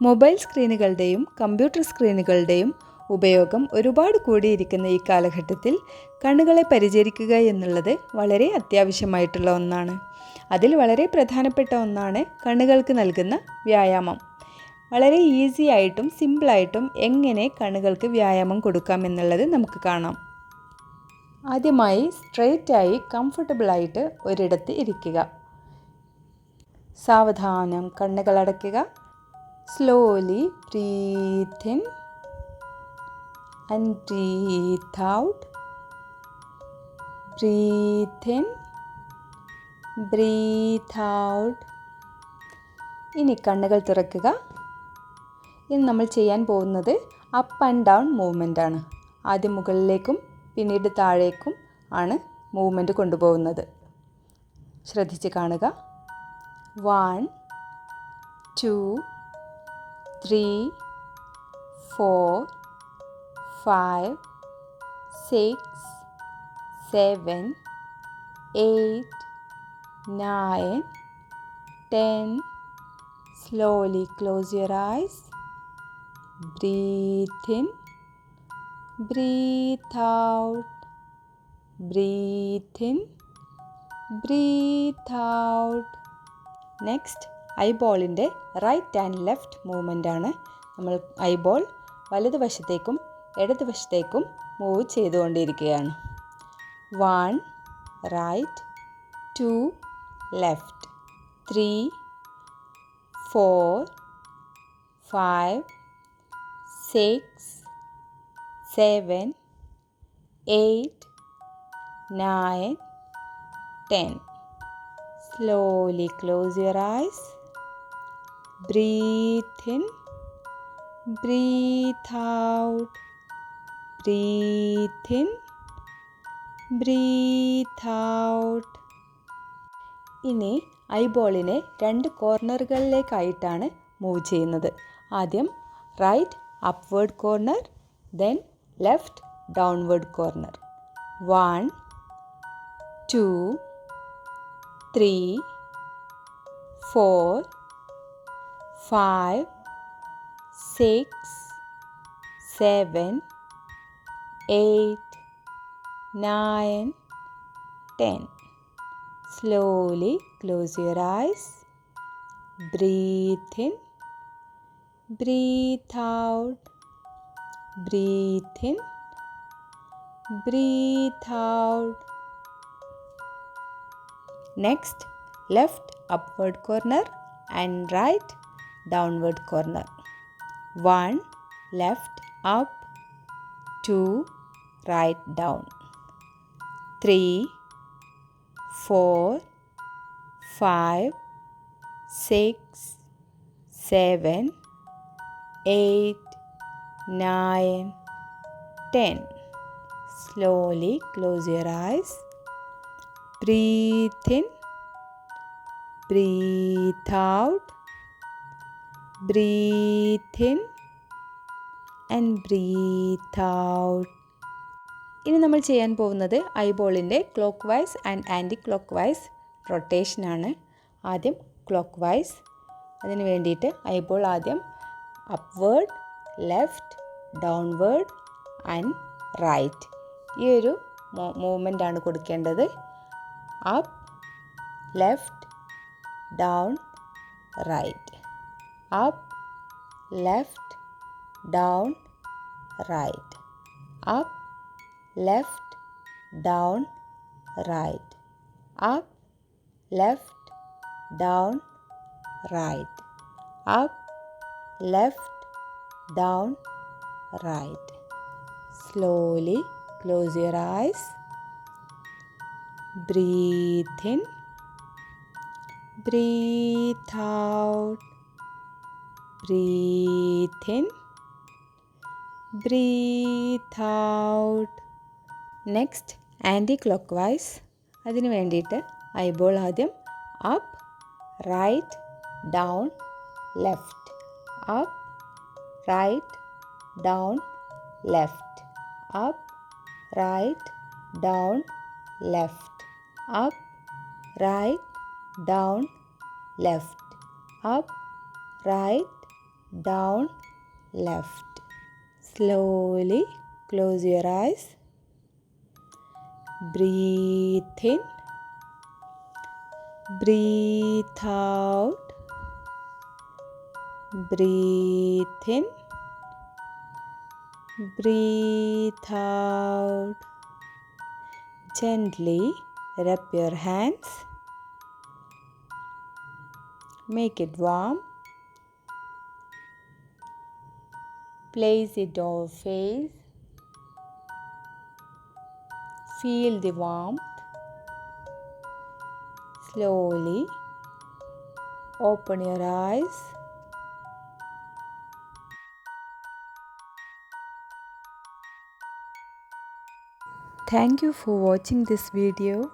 Mobile സ്ക്രീനുകളുടെയും computer സ്ക്രീനുകളുടെയും ഉപയോഗം ഒരുപാട് കൂടിയിരിക്കുന്ന ഈ കാലഘട്ടത്തിൽ കണ്ണുകളെ പരിചരിക്കുക എന്നുള്ളത് വളരെ അത്യാവശ്യമായിട്ടുള്ള ഒന്നാണ്. അതിൽ വളരെ പ്രധാനപ്പെട്ട ഒന്നാണ് കണ്ണുകൾക്ക് നൽകുന്ന വ്യായാമം. വളരെ ഈസി ആയിട്ടും സിമ്പിളായിട്ടും എങ്ങനെ കണ്ണുകൾക്ക് വ്യായാമം കൊടുക്കാം എന്നുള്ളത് നമുക്ക് കാണാം. ആദ്യമായി സ്ട്രെയിറ്റായി കംഫർട്ടബിളായിട്ട് ഒരിടത്ത് ഇരിക്കുക. സാവധാനം കണ്ണുകൾ slowly breathe in and breathe out breathe in breathe out ഇനി കണ്ണുകൾ തുറക്കുക. ഇനി നമ്മൾ ചെയ്യാൻ പോകുന്നത് അപ്പ് ആൻഡ് ഡൗൺ മൂവ്മെന്റ് ആണ്. ആദ്യം മുകളിലേക്കും പിന്നീട് താഴേക്കും ആണ് മൂവ്മെന്റ് കൊണ്ടുപോകുന്നത്. ശ്രദ്ധിച്ച് കാണുക. One two three, four, five, six, seven, eight, nine, ten. Slowly close your eyes. Breathe in. Breathe out. Breathe in. Breathe out. Next, ഐബോളിന്റെ റൈറ്റ് ആൻഡ് ലെഫ്റ്റ് ആണ് നമ്മൾ ഐബോൾ വലതുവശത്തേക്കും ഇടതുവശത്തേക്കും മൂവ് ചെയ്തുകൊണ്ടിരിക്കുകയാണ്. One right two left three four five six seven eight nine ten. Slowly close your eyes breathe in. Breathe out. Breathe in. Breathe out. ഇനി ഐബോളിനെ രണ്ട് കോർണറുകളിലേക്കായിട്ടാണ് move ചെയ്യുന്നത്. ആദ്യം right upward corner then left downward corner one two three four five, six, seven, eight, nine, ten. Slowly close your eyes. Breathe in. Breathe out. Breathe in. Breathe out. Next, left upward corner and right downward corner. 1. Left up. 2. Right down. 3. 4. 5. 6. 7. 8. 9. 10. Slowly close your eyes. Breathe in. Breathe out breathe in and breathe out. ഇനി നമ്മൾ ചെയ്യാൻ പോകുന്നത് ഐബോളിന്റെ clockwise and anticlockwise റൊട്ടേഷനാണ് ആദ്യം clock vice അതിന് വേണ്ടിയിട്ട് eyeball ആദ്യം upward left downward and right ഈ ഒരു മൂവ്മെന്റ് ആണ് കൊടുക്കേണ്ടത്. Up left down right up, left, down, right. Up, left, down, right. Up, left, down, right. Up, left, down, right. Slowly close your eyes. Breathe in. Breathe out. Breathe in, breathe out. Next anticlockwise അതിന് വേണ്ടിയിട്ട് eyeball ആദ്യം up right down left up right down left up right down left up right down left up right down, left. Slowly close your eyes. Breathe in. Breathe out. Breathe in. Breathe out. Gently rub your hands. Make it warm. Place it doll face. Feel the warmth. Slowly open your eyes. Thank you for watching this video.